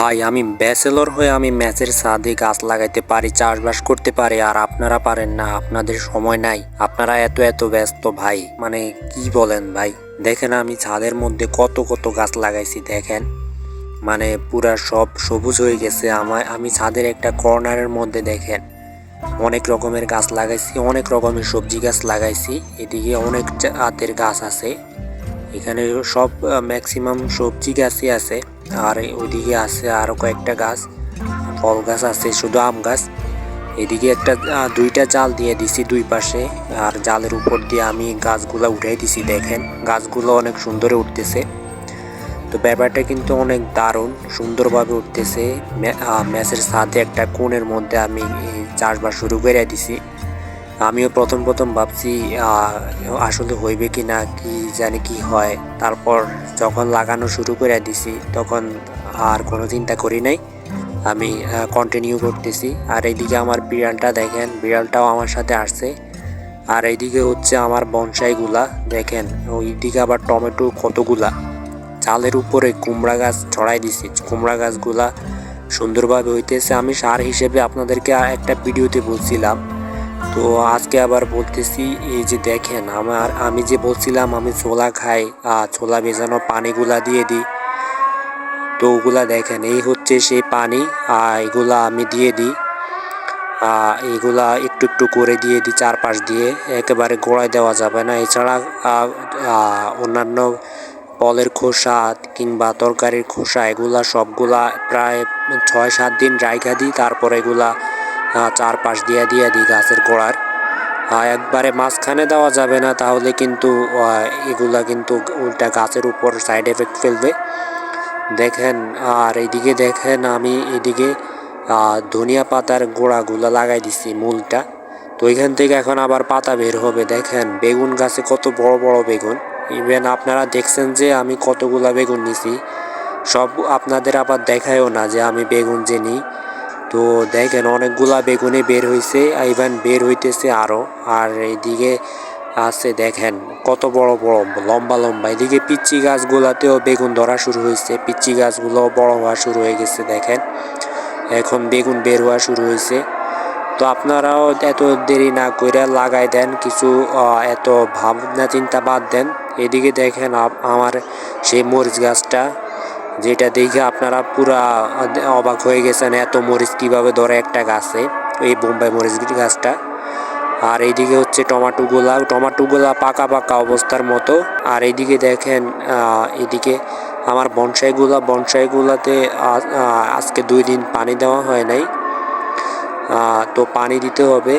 ভাই, আমি ব্যাচেলর হয়ে আমি ম্যাচের ছাদে গাছ লাগাইতে পারি, চাষবাস করতে পারি, আর আপনারা পারেন না, আপনাদের সময় নাই। আপনারা এত এত ব্যস্ত ভাই মানে কি বলেন ভাই? দেখেন আমি ছাদের মধ্যে কত কত গাছ লাগাইছি, দেখেন। মানে পুরা সব সবুজ হয়ে গেছে আমার আমি ছাদের একটা কর্নারের মধ্যে দেখেন। অনেক রকমের গাছ লাগাইছি, অনেক রকমের সবজি গাছ লাগাইছি, এদিকে অনেক জাতের গাছ আছে। এখানে সব ম্যাক্সিমাম সবজি গাছই আছে। আর ওইদিকে আছে আরও কয়েকটা গাছ, ফল গাছ আছে, শুধু আম গাছ। এদিকে একটা দুইটা জাল দিয়ে দিছি দুই পাশে, আর জালের উপর দিয়ে আমি গাছগুলো উঠাই দিছি, দেখেন। গাছগুলো অনেক সুন্দরে উঠতেছে। তো ব্যাপারটা কিন্তু অনেক দারুণ, সুন্দরভাবে উঠতেছে। ম্যাচের সাথে একটা কোণের মধ্যে আমি চাষবাস শুরু করে দিছি। আমিও প্রথম প্রথম ভাবছি আসলে হইবে কি না কি জানি কি হয়। তারপর যখন লাগানো শুরু করে দিছি, তখন আর কোনো চিন্তা করি নাই। আমি কন্টিনিউ করতেছি। আর এইদিকে আমার বিড়ালটা দেখেন, বিড়ালটাও আমার সাথে আসছে। আর এইদিকে হচ্ছে আমার বনসাইগুলা, দেখেন, ওইদিকে আবার টমেটো কতগুলা। চালের উপরে কুমড়া গাছ ছড়াই দিছি। কুমড়া গাছগুলা সুন্দরভাবে হইতেছে। আমি সার হিসেবে আপনাদেরকে একটা ভিডিওতে বলছিলাম। তো আজকে আবার বলতেছি এই যে দেখেন আমার আমি যে বলছিলাম আমি ছোলা খাই আর ছোলা ভেজানো পানিগুলা দিয়ে দিই। তো ওগুলা দেখেন এই হচ্ছে সেই পানি আর এগুলা আমি দিয়ে দিই। আহ, এগুলা একটু একটু করে দিয়ে দিই চারপাশ দিয়ে একেবারে গোড়ায় দেওয়া যাবে না। এছাড়া অন্যান্য ফলের খোসা কিংবা তরকারির খোসা এগুলা সবগুলা প্রায় ছয় সাত দিন রাইখা দিই তারপর এগুলা চারপাশ দিয়ে দিয়ে দিই গাছের গোড়ার। আহ, একবারে মাঝখানে দেওয়া যাবে না তাহলে কিন্তু এগুলা কিন্তু উল্টা গাছের উপর সাইড এফেক্ট ফেলবে। দেখেন আর এইদিকে দেখেন আমি এদিকে ধনিয়া পাতার গোড়াগুলো লাগাই দিছি মূলটা। তো এখান থেকে এখন আবার পাতা বের হবে দেখেন বেগুন গাছে কত বড় বড় বেগুন। ইভেন আপনারা দেখছেন যে আমি কতগুলা বেগুন নিছি। সব আপনাদের আবার দেখায়ও না যে আমি বেগুন যে নিই। তো দেখেন অনেকগুলা বেগুনে বের হইছে ইভেন বের হইতেছে আরও আর এইদিকে আছে দেখেন কত বড় বড় লম্বা লম্বা। এদিকে পিচ্চি গাছগুলাতেও বেগুন ধরা শুরু হয়েছে পিচ্চি গাছগুলো বড় হওয়া শুরু হয়ে গেছে দেখেন। এখন বেগুন বের হওয়া শুরু হয়েছে তো আপনারাও এত দেরি না করে লাগাই দেন, কিছু এত ভাবনা চিন্তা বাদ দেন। এদিকে দেখেন আমার সেই মরিচ গাছটা যেটা দেখে আপনারা পুরা অবাক হয়ে গেছেন, এত মরিচ কীভাবে ধরে একটা গাছে, এই বোম্বাই মরিচ গাছটা। আর এইদিকে হচ্ছে টমাটোগুলা টমাটোগুলা পাকা পাকা অবস্থার মতো। আর এইদিকে দেখেন এদিকে আমার বনসাইগুলা বনসাইগুলাতে আজকে দুই দিন পানি দেওয়া হয় নাই। তো পানি দিতে হবে।